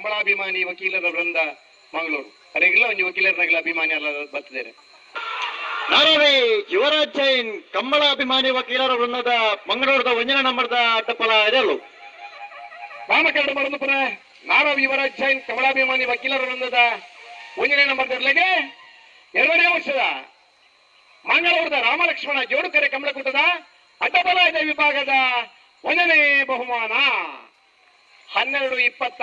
ಕಮಲಾಭಿಮಾನಿ ವಕೀಲರ ವೃಂದ ಮಂಗಳೂರು. ಅವರಿಗೆಲ್ಲ ಒಂದು ವಕೀಲರನಾಗಲ ಅಭಿಮಾನಿ ಅಲ್ಲ ಬರ್ತಿದ್ದಾರೆ. ನಾರಾವಿ ಯುವರಾಜ್ ಜೈನ್ ಕಂಬಳ ಅಭಿಮಾನಿ ವಕೀಲರ ವೃಂದದ ಮಂಗಳೂರದ ವಂಜನ ನಂಬರ್ದ ಅಡ್ಡಪಲ ಇದೆಲ್ಲ ನಾಮಕರಣ ಮಾಡಿದ ಪುರ ನಾರಾವ್ ಯುವರಾಜ್ ಜೈನ್ ಕಮಲಾಭಿಮಾನಿ ವಕೀಲರ ವೃಂದದ ವಂಜನೆ ನಂಬರ್ದ ಎರಡನೇ ವರ್ಷದ ಮಂಗಳೂರದ ರಾಮಲಕ್ಷ್ಮಣ ಜೋಡುಕೆರೆ ಅಡ್ಡಪಲ ಇದೆ ವಿಭಾಗದ ಒಂದನೇ ಬಹುಮಾನ. ಹನ್ನೆರಡು ಇಪ್ಪತ್ತ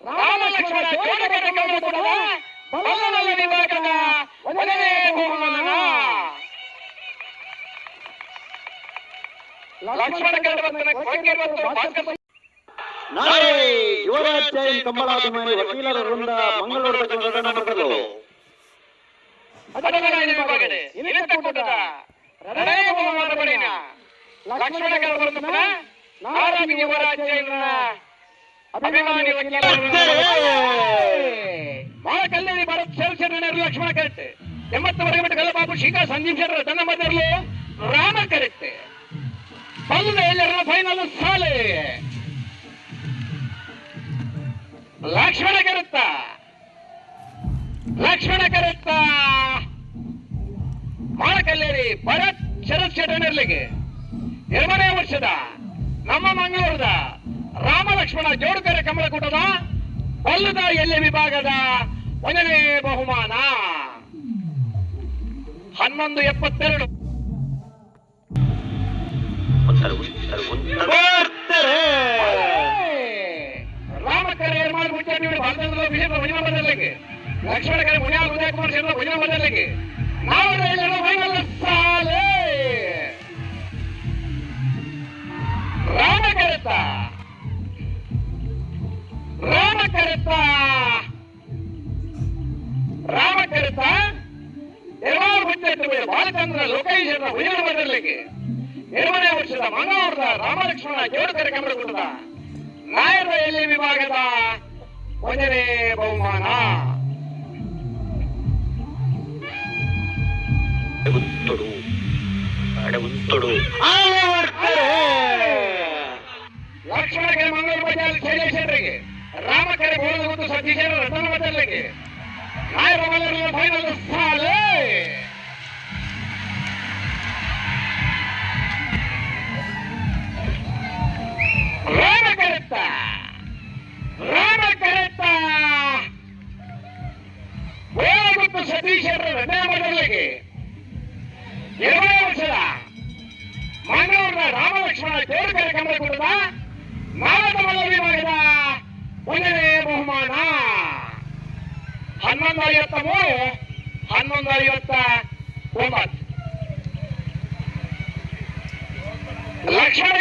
ರಾಮಲಕ್ಷ್ಮಣ ಜೋಡಕರ ಕಮಲ ಕೊಡುವ ಬಲ್ಲವಲ್ಲ ವಿಭಾಗದ ಒಂದನೇ ಬಹುಮಾನ ಲಕ್ಷ್ಮಣ ಕರವರ್ತನ ಕೊಡುಗೆ ಮತ್ತು ಭಾಸ್ಕರ ನಾರವಿ ಯುವರಾಜ್ ಜೈನ್ ಕಮ್ಮಳ ಅಭಿಮಾನಿ ವಕೀಲರ ವೃಂದ ಮಂಗಳೂರು ಎರಡನೇ ಬಹುಮಾನ ಲಕ್ಷ್ಮಣ ಕರವರ್ತನ ನಾರಾಯಣ ಯುವರಾಜ ಜೈನರ ಅಭಿಮಾನಿ ಕಲ್ಲೇರಿ ಭಾರತ್ ಸೇಲ್ಸೇನೆ ಲಕ್ಷ್ಮಣ ಕರೆಕ್ಟ್. ಎಂಬತ್ತವರೆಗೆ ಮಟ್ಟ ಕಲ್ಲ ಬಾಬು ಶಿಖಾ ಸಂಜೀವ್ ಶೆಟ್ಟರ್ ತನ್ನ ಮದರ್ಲು ರಾಮ ಕರೆಕ್ಟ್. ಬಲ್ಲದ ಎಲ್ಲರ ಫೈನಲ್ ಸಾಲೆ. ಲಕ್ಷ್ಮಣ ಕರೆತ್ತ. ಲಕ್ಷ್ಮಣ ಕರೆತ್ತ. ಮಾಳಕಲ್ಲೇರಿ ಭರತ್ ಶರತ್ ಶೆಟ್ಟನರ್ಲಿಗೆ ಎರಡನೇ ವರ್ಷದ ನಮ್ಮ ಮಂಗಳೂರದ ಲಕ್ಷ್ಮಣ ಜೋಡುಕರೆ ಕಮಲಕೂಟದ ಬಲ್ಲದ ಎಲೆ ವಿಭಾಗದ ಒಂದನೇ ಬಹುಮಾನ. ಹನ್ನೊಂದು ಎಪ್ಪತ್ತೆರಡು. ರಾಮಕರೆ ಏರ್ಮಾಳ್ ಮುಚ್ಚಿ ಭಾರತದ ವಿಷಯ ಭಜನ ಬದಲಿಗೆ ಲಕ್ಷ್ಮಣ ಕರೆ ಮುನಿಯಾಲ್ ಉದಯಕುಮಾರ್ ಸೇರಿದ ಭಜನ ಬದಲಿಗೆ ನಾವು ರಾಮ ರಾಮಚರಿತ ರಾಮ ಕರೆತ ಎರಡಾರು ಮುಚ್ಚಿ ಬಾಲಚಂದ್ರ ಲೋಕೇಶ್ವರ ಭಜನ ಮಂಡಲಿಗೆ ಎರಡನೇ ವರ್ಷದ ಮಂಗಳವಾರದ ರಾಮಲಕ್ಷ್ಮಣ ಜೋಡ ಕಾರ್ಯಕ್ರಮದ ನಾಯರ ಎಲ್ಲಿ ವಿಭಾಗದ? ಒಂದನೇ ಬಹುಮಾನ. ಲಕ್ಷ್ಮಣಗೆ ಮಂಗಳ ಬಜಾರ್ ಶೈಲೇಶ್ವರಿಗೆ ರಾಮಕರೆ ಮತ್ತು ಸತೀಶರ ರತನ ಬದಲಿಗೆ ನಾಯರ ಮಲ್ಲರ ಫೈನಲ್ ಸಾಲೆ. ರಾಮ ಕರೆತ್ತ ರಾಮ ಕರೆತ್ತ ಗೋಳ ಮತ್ತು ಸತೀಶರ ರತನ ಬದಲಿಗೆ ಎರಡನೇ ವರ್ಷದ. ಮಂಗಳೂರಿನ ರಾಮಲಕ್ಷ್ಮಣ ಜೋಡುಕರೆ ಕಮಲಕುಟದ ನಾರದ ಮಲ್ಲವಿ ಮಾಡಿದ ಒಂದನೇ ಬಹುಮಾನ ಹನ್ನೊಂದು ಐವತ್ತ ಮೂರು ಹನ್ನೊಂದು ಐವತ್ತ ಒಂಬತ್ತು. ಲಕ್ಷ್ಮಣ